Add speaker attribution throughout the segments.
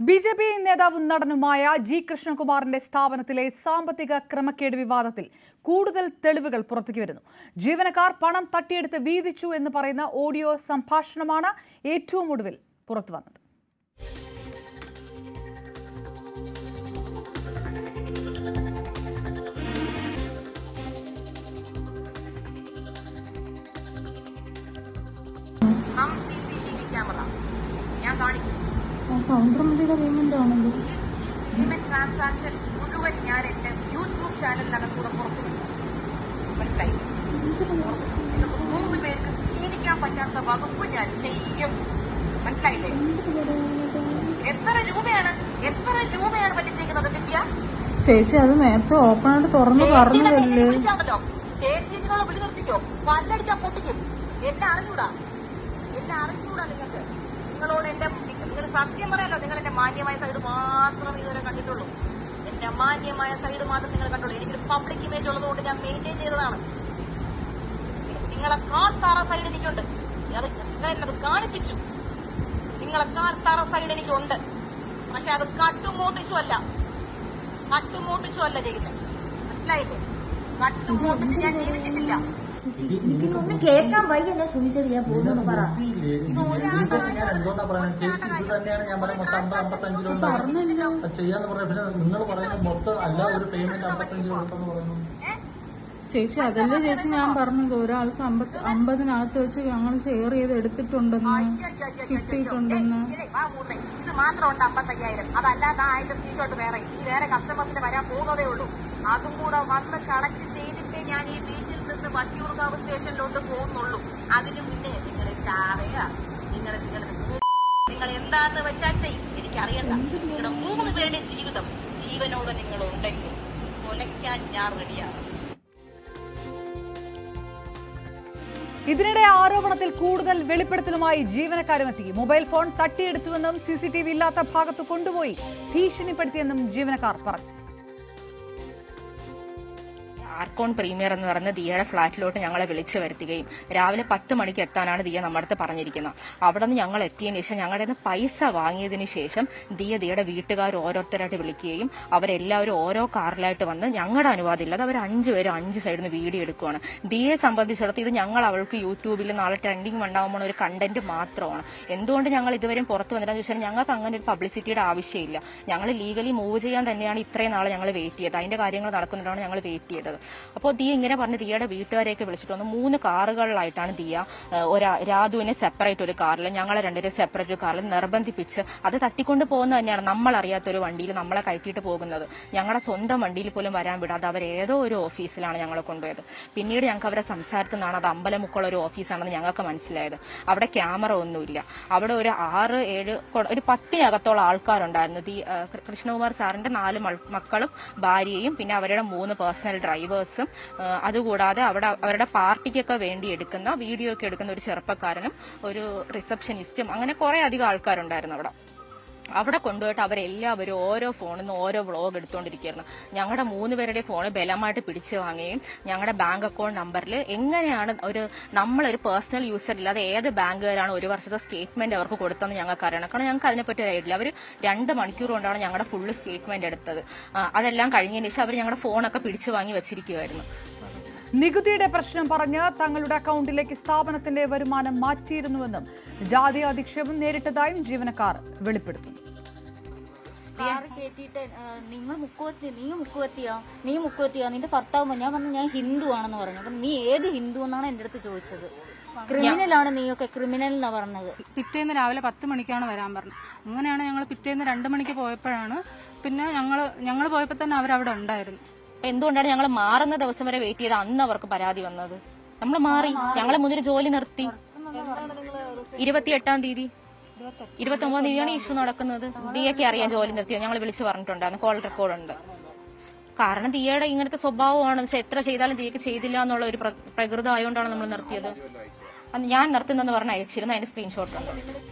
Speaker 1: B J P നേതാവും നടനുമായ G കൃഷ്ണകുമാറിന്റെ സ്ഥാപനത്തിലെ സാമ്പത്തിക ക്രമക്കേട് വിവാദത്തിൽ കൂടുതൽ തെളിവുകൾ പുറത്തേക്ക് വരുന്നു. ജീവനക്കാർ പണം തട്ടിയെടുത്ത് വീതിച്ചു എന്ന് പറയുന്ന ഓഡിയോ സംഭാഷണമാണ് ഏറ്റവും ഒടുവിൽ പുറത്തു
Speaker 2: സൗന്ദര്യയുടെ പേയ്മെന്റ് ആണെങ്കിൽ
Speaker 3: പേയ്മെന്റ് ട്രാൻസാക്ഷൻ മുഴുവൻ ഞാൻ എന്റെ യൂട്യൂബ് ചാനലിനകത്തൂടെ പുറത്തു വിട്ടു. മനസ്സിലായി. നിങ്ങൾക്ക് മൂന്ന് പേർക്ക് ജീവിക്കാൻ പറ്റാത്ത വകുപ്പ് ഞാൻ ചെയ്യും. മനസ്സിലായില്ലേ? എത്ര രൂപയാണ്? എത്ര രൂപയാണ് പറ്റിച്ചേക്കുന്നത് ദിവ്യ?
Speaker 2: ചേച്ചി അത് നേരത്തെ ഓപ്പൺ ആയിട്ട് തുറന്നു പറഞ്ഞതല്ലേ?
Speaker 3: വിളിച്ചാണല്ലോ ചേച്ചി ഇതിനുള്ള വിളി നിർത്തിക്കോ പല്ലടിച്ചാ പൊട്ടിക്കും. എന്നെ അറിഞ്ഞൂടാ? എന്നെ അറിഞ്ഞൂടാ നിങ്ങൾക്ക്? നിങ്ങളോട് എന്റെ നിങ്ങൾ സത്യം പറയാലോ നിങ്ങൾ എന്റെ മാന്യമായ സൈഡ് മാത്രം ഇതുവരെ കണ്ടിട്ടുള്ളൂ. എന്റെ മാന്യമായ സൈഡ് മാത്രം നിങ്ങൾ കണ്ടുള്ളൂ എനിക്കൊരു പബ്ലിക് ഇമേജ് ഉള്ളതുകൊണ്ട് ഞാൻ മെയിന്റെയിൻ ചെയ്തതാണ്. നിങ്ങളെ കാൽത്താറ താറ സൈഡ് എനിക്കുണ്ട്. എന്നത് കാണിപ്പിച്ചു. നിങ്ങളെ കാൽത്താറ താറ സൈഡ് എനിക്കുണ്ട്. പക്ഷെ അത് കട്ടുമോട്ടിച്ചു അല്ല കട്ടുമോട്ടിച്ചു അല്ല ചെയ്യുന്നത്. മനസ്സിലായില്ലേ? കട്ടുമോട്ടിച്ച് ഞാൻ ജീവിച്ചിട്ടില്ല.
Speaker 4: ഒന്ന് കേൾക്കാൻ വയ്യ ഞാൻ സുമിച്ചത് ഞാൻ പോകുന്നു പറ
Speaker 5: ചെയ്യാന്ന് പിന്നെ നിങ്ങൾ പറയുന്നത് മൊത്തം അല്ല ഒരു പേയ്മെന്റ് പറയുന്നു
Speaker 2: ചേച്ചി അതല്ലേ ചേച്ചി ഞാൻ പറഞ്ഞത് ഒരാൾക്ക് അമ്പത് അമ്പതിനകത്ത് വെച്ച് ഞങ്ങൾ ഷെയർ ചെയ്ത് എടുത്തിട്ടുണ്ടെന്ന് കിട്ടിയിട്ടുണ്ടെന്ന്
Speaker 3: ഇത് മാത്രം ഉണ്ട് അമ്പത്തയ്യായിരം അതല്ലാതെ ആയിരം സ്ക്രീൻഷോട്ട് വേറെ ഈ വേറെ കസ്റ്റമേഴ്സിന് വരാൻ പോകുന്നതേ ഉള്ളൂ അതും കൂടെ വന്ന് കളക്ട് ചെയ്തിട്ടേ ഞാൻ ഈ വീട്ടിൽ നിന്ന് വട്ടിയൂർക്കാവ് സ്റ്റേഷനിലോട്ട് പോകുന്നുള്ളൂ. അതിന് മുന്നേ നിങ്ങൾ ചാവയ നിങ്ങൾ നിങ്ങൾ നിങ്ങൾ എന്താന്ന് വെച്ചാൽ എനിക്കറിയണ്ട. നിങ്ങളുടെ മൂന്ന് പേരുടെ ജീവിതം ജീവനോട് നിങ്ങൾ ഉണ്ടെങ്കിൽ കൊലയ്ക്കാൻ ഞാൻ റെഡിയാണ്.
Speaker 1: ഇതിനിടെ ആരോപണത്തിൽ കൂടുതൽ വെളിപ്പെടുത്തലുമായി ജീവനക്കാരുമെത്തി. മൊബൈൽ ഫോൺ തട്ടിയെടുത്തുവെന്നും സി സി ടി വി ഇല്ലാത്ത ഭാഗത്ത് കൊണ്ടുപോയി ഭീഷണിപ്പെടുത്തിയെന്നും ജീവനക്കാർ പറഞ്ഞു.
Speaker 6: ആർക്കോൺ പ്രീമിയർ എന്ന് പറഞ്ഞ ദിയയുടെ ഫ്ലാറ്റിലോട്ട് ഞങ്ങളെ വിളിച്ചു വരുത്തുകയും രാവിലെ പത്ത് മണിക്ക് എത്താനാണ് ദിയ നമ്മുടെ അടുത്ത് പറഞ്ഞിരിക്കുന്നത്. അവിടെ നിന്ന് ഞങ്ങൾ എത്തിയതിന് ശേഷം ഞങ്ങളുടെ നിന്ന് പൈസ വാങ്ങിയതിന് ശേഷം ദിയ ദിയയുടെ വീട്ടുകാർ ഓരോരുത്തരായിട്ട് വിളിക്കുകയും അവരെല്ലാവരും ഓരോ കാറിലായിട്ട് വന്ന് ഞങ്ങളുടെ അനുവാദം ഇല്ലാതെ അവർ അഞ്ചു പേരും അഞ്ച് സൈഡിൽ നിന്ന് വീഡിയോ എടുക്കുകയാണ് ദിയയെ സംബന്ധിച്ചിടത്ത് ഇത് ഞങ്ങൾ അവൾക്ക് യൂട്യൂബിൽ നാളെ ട്രെൻഡിങ് ഉണ്ടാകുമ്പോൾ ഒരു കണ്ടന്റ് മാത്രമാണ്. എന്തുകൊണ്ട് ഞങ്ങൾ ഇതുവരെയും പുറത്ത് വന്നില്ലെന്ന് വെച്ചാൽ ഞങ്ങൾക്ക് അങ്ങനെ ഒരു പബ്ലിസിറ്റിയുടെ ആവശ്യമില്ല. ഞങ്ങൾ ലീഗലി മൂവ് ചെയ്യാൻ തന്നെയാണ് ഇത്രയും നാളെ ഞങ്ങൾ വെയിറ്റ് ചെയ്തത്. അതിന്റെ കാര്യങ്ങൾ നടക്കുന്നതാണ് ഞങ്ങൾ വെയിറ്റ് ചെയ്തത്. അപ്പോൾ ദിയ ഇങ്ങനെ പറഞ്ഞ് ദിയയുടെ വീട്ടുകാരെയൊക്കെ വിളിച്ചിട്ട് വന്നു. മൂന്ന് കാറുകളിലായിട്ടാണ് ദിയ ഒരാ ഒരു രാധുവിനെ സെപ്പറേറ്റ് ഒരു കാറിൽ ഞങ്ങളെ രണ്ടുപേരും സെപ്പറേറ്റ് ഒരു കാറിൽ നിർബന്ധിപ്പിച്ച് അത് തട്ടിക്കൊണ്ട് പോകുന്നത് തന്നെയാണ് നമ്മൾ അറിയാത്തൊരു വണ്ടിയിൽ നമ്മളെ കയറ്റിയിട്ട് പോകുന്നത്. ഞങ്ങളുടെ സ്വന്തം വണ്ടിയിൽ പോലും വരാൻ വിടാതെ അവർ ഏതോ ഒരു ഓഫീസിലാണ് ഞങ്ങളെ കൊണ്ടുപോയത്. പിന്നീട് ഞങ്ങൾക്ക് അവരെ സംസാരത്തിൽ നിന്നാണ് അത് അമ്പലമുക്കുള്ള ഒരു ഓഫീസാണെന്ന് ഞങ്ങൾക്ക് മനസ്സിലായത്. അവിടെ ക്യാമറ ഒന്നുമില്ല. അവിടെ ഒരു ആറ് ഏഴ് ഒരു പത്തിനകത്തോളം ആൾക്കാരുണ്ടായിരുന്നു. കൃഷ്ണകുമാർ സാറിന്റെ നാല് മക്കളും ഭാര്യയും പിന്നെ അവരുടെ മൂന്ന് പേഴ്സണൽ ഡ്രൈവേഴ്സും ആ, അതുകൂടാതെ അവിടെ അവരുടെ പാർട്ടിക്കൊക്കെ വേണ്ടി എടുക്കുന്ന വീഡിയോ ഒക്കെ എടുക്കുന്ന ഒരു ചെറുപ്പക്കാരനും ഒരു റിസപ്ഷനിസ്റ്റും അങ്ങനെ കുറെ അധികം ആൾക്കാരുണ്ടായിരുന്നു അവിടെ. അവിടെ കൊണ്ടുപോയിട്ട് അവരെല്ലാവരും ഓരോ ഫോണിൽ നിന്ന് ഓരോ വ്ളോഗ് എടുത്തുകൊണ്ടിരിക്കുകയായിരുന്നു ഞങ്ങളുടെ മൂന്ന് പേരുടെ ഫോൺ ബലമായിട്ട് പിടിച്ചു വാങ്ങുകയും ഞങ്ങളുടെ ബാങ്ക് അക്കൗണ്ട് നമ്പറിൽ എങ്ങനെയാണ് ഒരു നമ്മളൊരു പേഴ്സണൽ യൂസർ ഇല്ലാതെ ഏത് ബാങ്കുകാരാണ് ഒരു വർഷത്തെ സ്റ്റേറ്റ്മെന്റ് അവർക്ക് കൊടുത്തതെന്ന് ഞങ്ങൾക്ക് അറിയണം. കാരണം ഞങ്ങൾക്ക് അതിനെപ്പറ്റി ഒരു ഐഡിയ അവർ രണ്ട് മണിക്കൂർ കൊണ്ടാണ് ഞങ്ങളുടെ ഫുള്ള് സ്റ്റേറ്റ്മെന്റ് എടുത്തത്. അതെല്ലാം കഴിഞ്ഞതിന് ശേഷം അവർ ഞങ്ങളുടെ ഫോണൊക്കെ പിടിച്ചു വാങ്ങി വെച്ചിരിക്കുമായിരുന്നു
Speaker 1: നികുതിയുടെ പ്രശ്നം പറഞ്ഞ് തങ്ങളുടെ അക്കൗണ്ടിലേക്ക് സ്ഥാപനത്തിന്റെ വരുമാനം മാറ്റിയിരുന്നുവെന്നും ജാതി അധിക്ഷേപം നേരിട്ടതായും ജീവനക്കാർ വെളിപ്പെടുത്തുന്നു.
Speaker 4: കാറ് കയറ്റിയിട്ട് നിങ്ങൾ മുക്കുവത്തി നീ മുക്കുവത്തിയോ? നീ മുക്കുവത്തിയോ? നിന്റെ ഭർത്താവ് ഞാൻ പറഞ്ഞു ഞാൻ ഹിന്ദു ആണെന്ന് പറഞ്ഞു. അപ്പൊ നീ ഏത് ഹിന്ദു എന്നാണ് എന്റെ അടുത്ത് ചോദിച്ചത്? ക്രിമിനൽ ആണ് നീയൊക്കെ ക്രിമിനൽ എന്നാ പറഞ്ഞത്?
Speaker 2: പിറ്റേന്ന് രാവിലെ പത്ത് മണിക്കാണ് വരാൻ പറഞ്ഞത്. അങ്ങനെയാണ് ഞങ്ങൾ പിറ്റേന്ന് രണ്ട് മണിക്ക് പോയപ്പോഴാണ് പിന്നെ ഞങ്ങൾ ഞങ്ങൾ പോയപ്പോൾ തന്നെ അവരവിടെ ഉണ്ടായിരുന്നു.
Speaker 6: എന്തുകൊണ്ടാണ് ഞങ്ങൾ മാറുന്ന ദിവസം വരെ വെയിറ്റ് ചെയ്ത് അന്ന് അവർക്ക് പരാതി വന്നത്? നമ്മൾ മാറി. ഞങ്ങളെ മുന്നിൽ ജോലി നിർത്തി. ഇരുപത്തിയെട്ടാം തീയതി. ഇരുപത്തി ഒമ്പതാം തീയതിയാണ് ഇഷ്യൂ നടക്കുന്നത്. ദിയൊക്കെ അറിയാൻ ജോലി നിർത്തിയത് ഞങ്ങൾ വിളിച്ചു പറഞ്ഞിട്ടുണ്ടായിരുന്നു. കോൾ റെക്കോർഡ് ഉണ്ട് കാരണം ദിയയുടെ ഇങ്ങനത്തെ സ്വഭാവമാണ്. എത്ര ചെയ്താലും ദിയക്ക് ചെയ്തില്ല എന്നുള്ള ഒരു പ്ര- പ്രകൃതം ആയതുകൊണ്ടാണ് നമ്മൾ നിർത്തിയത്. ഞാൻ നിർത്തുന്നെന്ന് പറഞ്ഞ് അയച്ചിരുന്നു. അതിന്റെ സ്ക്രീൻഷോട്ട് ഉണ്ട്.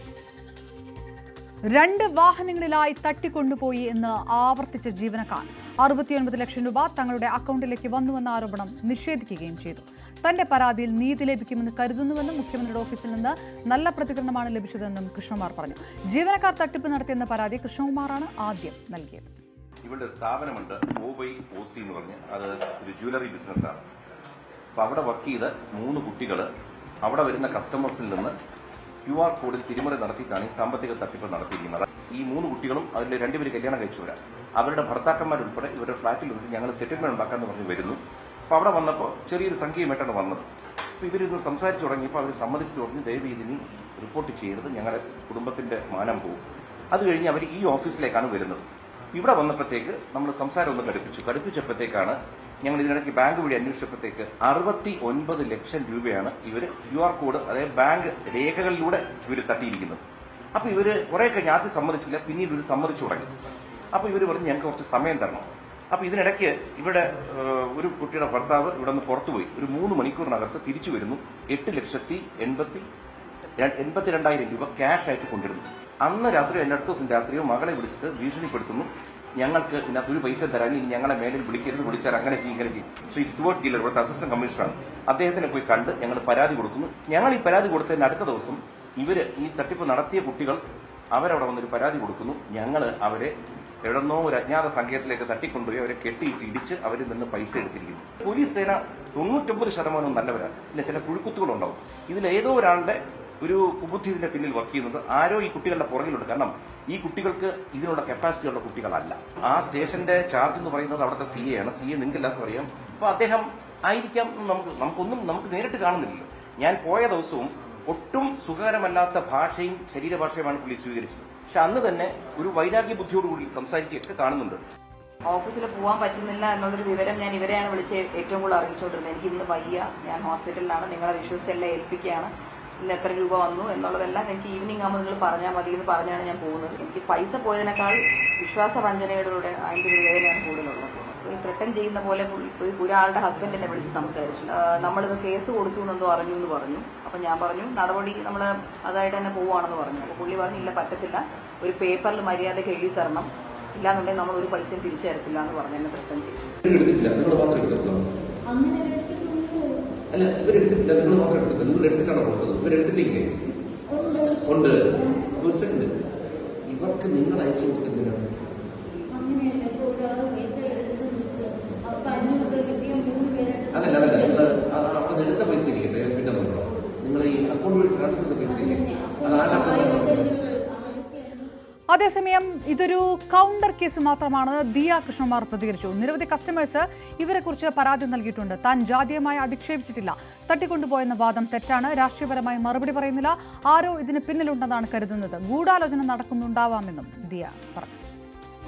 Speaker 1: രണ്ട് വാഹനങ്ങളിലായി തട്ടിക്കൊണ്ടുപോയി എന്ന് ആവർത്തിച്ച ജീവനക്കാർ. അറുപത്തിയൊൻപത് ലക്ഷം രൂപ തങ്ങളുടെ അക്കൗണ്ടിലേക്ക് വന്നുവെന്ന ആരോപണം നിഷേധിക്കുകയും ചെയ്തു. തന്റെ പരാതിയിൽ നീതി ലഭിക്കുമെന്ന് കരുതുന്നുവെന്നും മുഖ്യമന്ത്രിയുടെ ഓഫീസിൽ നിന്ന് നല്ല പ്രതികരണമാണ് ലഭിച്ചതെന്നും കൃഷ്ണകുമാർ പറഞ്ഞു. ജീവനക്കാർ തട്ടിപ്പ് നടത്തിയെന്ന പരാതി കൃഷ്ണകുമാറാണ് ആദ്യം നൽകിയത്.
Speaker 7: ഒരു സ്ഥാപനമുണ്ട് ഓബൈ ഓസി എന്ന് പറഞ്ഞ്. അത് ഒരു ജ്വല്ലറി ബിസിനസ്സാണ്. അപ്പോൾ അവിടെ വർക്ക് ചെയ്ത മൂന്ന് കുട്ടികൾ അവിടെ വരുന്ന കസ്റ്റമേഴ്സിൽ നിന്ന് ക്യു ആർ കോഡിൽ തിരിമറി നടത്തിയിട്ടാണ് ഈ സാമ്പത്തിക തട്ടിപ്പ് നടത്തിയിരിക്കുന്നത്. ഈ മൂന്ന് കുട്ടികളും അതിൽ രണ്ടുപേര് കല്യാണം കഴിച്ചവരാണ് അവരുടെ ഭർത്താക്കന്മാരുൾപ്പെടെ ഇവരുടെ ഫ്ളാറ്റിൽ വന്നിട്ട് ഞങ്ങൾ സെറ്റിൽമെന്റ് ഉണ്ടാക്കാൻ പറഞ്ഞ് വരുന്നു. അപ്പോൾ അവിടെ വന്നപ്പോൾ ചെറിയൊരു സംഖ്യയുമായിട്ടാണ് വന്നത്. അപ്പോൾ ഇവരിന്ന് സംസാരിച്ചു തുടങ്ങിയപ്പോൾ അവർ സമ്മതിച്ചു തുടങ്ങി ദയവ് ഇതിനി റിപ്പോർട്ട് ചെയ്യരുത് ഞങ്ങളുടെ കുടുംബത്തിന്റെ മാനം പോകും. അത് കഴിഞ്ഞ് അവർ ഈ ഓഫീസിലേക്കാണ് വരുന്നത്. ഇവിടെ വന്നപ്പോഴത്തേക്ക് നമ്മൾ സംസാരം ഒന്ന് കടുപ്പിച്ചു ഘടിപ്പിച്ചപ്പോഴത്തേക്കാണ് ഞങ്ങൾ ഇതിനിടയ്ക്ക് ബാങ്ക് വഴി അന്വേഷിച്ചപ്പോഴത്തേക്ക് അറുപത്തി ഒൻപത് ലക്ഷം രൂപയാണ് ഇവർ ക്യു ആർ കോഡ് അതായത് ബാങ്ക് രേഖകളിലൂടെ ഇവർ തട്ടിയിരിക്കുന്നത്. അപ്പോൾ ഇവർ കുറെ കഴിഞ്ഞ് ആദ്യം സമ്മതിച്ചില്ല പിന്നീട് ഇവർ സമ്മതിച്ചു തുടങ്ങി. അപ്പോൾ ഇവർ പറഞ്ഞ് ഞങ്ങൾക്ക് കുറച്ച് സമയം തരണം. അപ്പോൾ ഇതിനിടയ്ക്ക് ഇവിടെ ഒരു കുട്ടിയുടെ ഭർത്താവ് ഇവിടെ നിന്ന് പുറത്തുപോയി. ഒരു മൂന്ന് മണിക്കൂറിനകത്ത് തിരിച്ചു വരുന്നു. എട്ട് ലക്ഷത്തി എൺപത്തി എൺപത്തിരണ്ടായിരം രൂപ ക്യാഷ് ആയിട്ട് കൊണ്ടിരുന്നു അന്ന് രാത്രി എന്റെ അടുത്ത ദിവസം രാത്രിയോ മകളെ വിളിച്ചിട്ട് ഭീഷണിപ്പെടുത്തുന്നു. ഞങ്ങൾക്ക് ഇതിനകത്ത് ഒരു പൈസ തരാൻ ഇനി ഞങ്ങളെ മേലിൽ വിളിക്കരുത് വിളിച്ചാൽ അങ്ങനെ ചെയ്യും ഇങ്ങനെ ചെയ്യും. ശ്രീ സ്റ്റുവർട്ട് ഗീലർ ഇവിടുത്തെ അസിസ്റ്റന്റ് കമ്മീഷണറാണ് അദ്ദേഹത്തിനെ പോയി കണ്ട് ഞങ്ങൾ പരാതി കൊടുക്കുന്നു. ഞങ്ങൾ ഈ പരാതി കൊടുത്തതിന് അടുത്ത ദിവസം ഇവർ ഈ തട്ടിപ്പ് നടത്തിയ കുട്ടികൾ അവരവിടെ വന്നൊരു പരാതി കൊടുക്കുന്നു. ഞങ്ങൾ അവരെ എവിടെന്നോ ഒരു അജ്ഞാത സംഘത്തിലേക്ക് തട്ടിക്കൊണ്ടുപോയി അവരെ കെട്ടിയിട്ട് ഇടിച്ച് അവരിൽ നിന്ന് പൈസ എടുത്തിരിക്കുന്നു. പോലീസ് സേന തൊണ്ണൂറ്റൊമ്പത് ശതമാനവും നല്ലവരാണ് പിന്നെ ചില പുഴുക്കുത്തുകളുണ്ടാവും ഇതിൽ ഏതോ ഒരാളുടെ ഒരു കുബുദ്ധി ഇതിന്റെ പിന്നിൽ വർക്ക് ചെയ്യുന്നത് ആരോ ഈ കുട്ടികളുടെ പുറകിലുണ്ട്. കാരണം ഈ കുട്ടികൾക്ക് ഇതിനുള്ള കപ്പാസിറ്റി ഉള്ള കുട്ടികളല്ല. ആ സ്റ്റേഷന്റെ ചാർജ് എന്ന് പറയുന്നത് അവിടുത്തെ സി എ ആണ്. സി എ നിങ്ങൾക്ക് എല്ലാവർക്കും അറിയാം. അപ്പൊ അദ്ദേഹം ആയിരിക്കാം നമുക്ക് നമുക്കൊന്നും നമുക്ക് നേരിട്ട് കാണുന്നില്ലല്ലോ. ഞാൻ പോയ ദിവസവും ഒട്ടും സുഖകരമല്ലാത്ത ഭാഷയും ശരീരഭാഷയുമാണ് പുള്ളി സ്വീകരിച്ചത്. പക്ഷെ അന്ന് തന്നെ ഒരു വൈരാഗ്യ ബുദ്ധിയോടുകൂടി സംസാരിക്കുകയൊക്കെ കാണുന്നുണ്ട്.
Speaker 3: ഓഫീസിൽ പോകാൻ പറ്റുന്നില്ല എന്നുള്ളൊരു വിവരം ഞാൻ ഇവരെയാണ് വിളിച്ച് ഏറ്റവും കൂടുതൽ അറിയിച്ചുകൊണ്ടിരുന്നത്. എനിക്ക് ഇന്ന് വയ്യ. ഞാൻ ഹോസ്പിറ്റലിലാണ് നിങ്ങളെ വിശ്വസിച്ചെല്ലാം ഏൽപ്പിക്കുകയാണ്. ഇന്ന് എത്ര രൂപ വന്നു എന്നുള്ളതെല്ലാം എനിക്ക് ഈവനിങ് ആകുമ്പോൾ നിങ്ങൾ പറഞ്ഞാൽ മതി എന്ന് പറഞ്ഞാണ് ഞാൻ പോകുന്നത്. എനിക്ക് പൈസ പോയതിനേക്കാൾ വിശ്വാസ വഞ്ചനയുടെ അതിന്റെ ഒരു വേദനയാണ് കൂടുതലുള്ളത്. ഒരു ത്രട്ടൻ ചെയ്യുന്ന പോലെ ഒരാളുടെ ഹസ്ബൻഡ് എന്നെ വിളിച്ച് സംസാരിച്ചു. നമ്മളിത് കേസ് കൊടുത്തു എന്നെന്തോ അറിഞ്ഞു എന്ന് പറഞ്ഞു. അപ്പൊ ഞാൻ പറഞ്ഞു നടപടി നമ്മൾ അതായിട്ട് തന്നെ പോവുകയാണെന്ന് പറഞ്ഞു. അപ്പോൾ പുള്ളി പറഞ്ഞു ഇല്ല പറ്റത്തില്ല. ഒരു പേപ്പറിൽ മര്യാദയ്ക്ക് എഴുതി തരണം. ഇല്ലാന്നുണ്ടെങ്കിൽ നമ്മൾ ഒരു പൈസയും തിരിച്ചു തരത്തില്ല എന്ന് പറഞ്ഞു. എന്നെ ത്രട്ടൻ ചെയ്തു.
Speaker 8: അല്ല ഇവരെടുത്തിട്ടില്ല. നിങ്ങൾ മാത്രം എടുത്തില്ല നിങ്ങൾ എടുത്തിട്ടാണ് കൊടുത്തത്? ഇവരെടുത്തിട്ടില്ലേ? ഉണ്ട്. ഒരു സെക്കൻഡ് ഇവർക്ക് നിങ്ങൾ അയച്ചു കൊടുത്തെന്തിനാണ്? അതല്ല അതല്ല. നിങ്ങൾ അവിടെ എടുത്ത പൈസ ഇല്ലേ? പിന്നെ നിങ്ങൾ ഈ അക്കൗണ്ട് വഴി ട്രാൻസ്ഫർ ചെയ്ത പൈസ ഇല്ലേ? അത് ആരുടെ അക്കൗണ്ടിലാണ്
Speaker 1: അതേസമയം ഇതൊരു കൗണ്ടർ കേസ് മാത്രമാണ്. ദിയ കൃഷ്ണമാർ പ്രതികരിച്ചു. നിരവധി കസ്റ്റമേഴ്സ് ഇവരെക്കുറിച്ച് പരാതി നൽകിയിട്ടുണ്ട്. താൻ ജാതീയമായി അധിക്ഷേപിച്ചിട്ടില്ല. തട്ടിക്കൊണ്ടുപോയെന്ന വാദം തെറ്റാണ്. രാഷ്ട്രീയപരമായി മറുപടി പറയുന്നില്ല. ആരോ ഇതിന് പിന്നിലുണ്ടെന്നാണ് കരുതുന്നത്. ഗൂഢാലോചന നടക്കുന്നുണ്ടാവാമെന്നും ദിയ പറഞ്ഞു.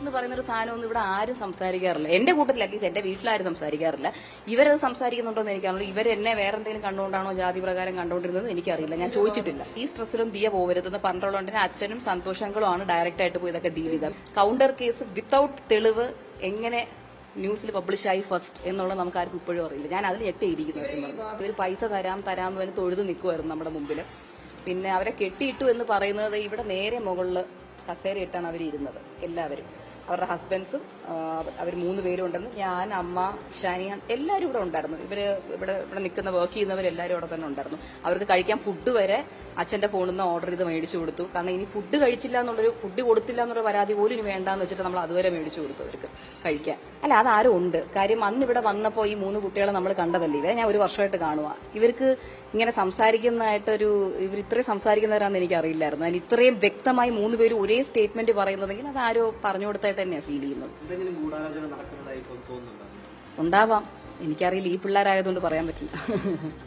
Speaker 9: എന്ന് പറയുന്ന ഒരു സാധനമൊന്നും ഇവിടെ ആരും സംസാരിക്കാറില്ല. എന്റെ കൂട്ടത്തിൽ അറ്റ്ലീസ്റ്റ് എന്റെ വീട്ടിലാരും സംസാരിക്കാറില്ല. ഇവരത് സംസാരിക്കുന്നുണ്ടോ എന്ന് എനിക്കറിയില്ല ഇവർ എന്നെ വേറെ എന്തെങ്കിലും കണ്ടുകൊണ്ടാണോ ജാതി പ്രകാരം കണ്ടുകൊണ്ടിരുന്നത് എനിക്കറിയില്ല. ഞാൻ ചോദിച്ചിട്ടില്ല. ഈ സ്ട്രെസ്സിലും ദിയ പോകരുതെന്ന് തന്നെ അച്ഛനും സന്തോഷങ്ങളും ആണ് ഡയറക്റ്റ് ആയിട്ട് പോയി ഇതൊക്കെ ഡീൽ ചെയ്തത്. കൗണ്ടർ കേസ് വിത്തൌട്ട് തെളിവ് എങ്ങനെ ന്യൂസിൽ പബ്ലിഷായി ഫസ്റ്റ് എന്നുള്ളത് നമുക്ക് ആർക്കും ഇപ്പോഴും അറിയില്ല. ഞാൻ അതിൽ ഞെട്ടിയിരിക്കുന്നത് ഒരു പൈസ തരാം തരാം എന്ന് പറഞ്ഞ് തൊഴുത് നിൽക്കുമായിരുന്നു നമ്മുടെ മുമ്പിൽ. പിന്നെ അവരെ കെട്ടിയിട്ടു എന്ന് പറയുന്നത് ഇവിടെ നേരെ മുകളിൽ കസേരയിട്ടാണ് അവർ ഇരുന്നത് എല്ലാവരും. അവരുടെ ഹസ്ബൻഡ്സും അവർ മൂന്ന് പേരും ഉണ്ടെന്ന്. ഞാൻ അമ്മ ഷാനിയ എല്ലാവരും ഇവിടെ ഉണ്ടായിരുന്നു. ഇവർ ഇവിടെ ഇവിടെ നിൽക്കുന്ന വർക്ക് ചെയ്യുന്നവരെല്ലാവരും അവിടെ തന്നെ ഉണ്ടായിരുന്നു. അവർക്ക് കഴിക്കാൻ ഫുഡ് വരെ അച്ഛന്റെ ഫോണിൽ നിന്ന് ഓർഡർ ചെയ്ത് മേടിച്ചു കൊടുത്തു. കാരണം ഇനി ഫുഡ് കഴിച്ചില്ല എന്നുള്ളൊരു ഫുഡ് കൊടുത്തില്ല എന്നുള്ള പരാതി പോലും ഇനി വേണ്ടാന്ന് വെച്ചിട്ട് നമ്മൾ അതുവരെ മേടിച്ചു കൊടുത്തു അവർക്ക് കഴിക്കാൻ. അല്ല അതാരും ഉണ്ട്. കാര്യം അന്ന് ഇവിടെ വന്നപ്പോൾ ഈ മൂന്ന് കുട്ടികളെ നമ്മൾ കണ്ടതല്ലേ? ഇവരെ ഞാൻ ഒരു വർഷമായിട്ട് കാണുക ഇവർക്ക് ഇങ്ങനെ സംസാരിക്കുന്നതായിട്ടൊരു ഇവർ ഇത്രയും സംസാരിക്കുന്നവരാന്ന് എനിക്ക് അറിയില്ലായിരുന്നു അതിന് ഇത്രയും വ്യക്തമായി മൂന്ന് പേര് ഒരേ സ്റ്റേറ്റ്മെന്റ് പറയുന്നതെങ്കിൽ അത് ആരോ പറഞ്ഞു കൊടുത്തായിട്ട് തന്നെയാണ് ഫീൽ ചെയ്യുന്നത്. ഉണ്ടാവാം. എനിക്കറിയില്ല. ഈ പിള്ളേരായതുകൊണ്ട് പറയാൻ പറ്റില്ല.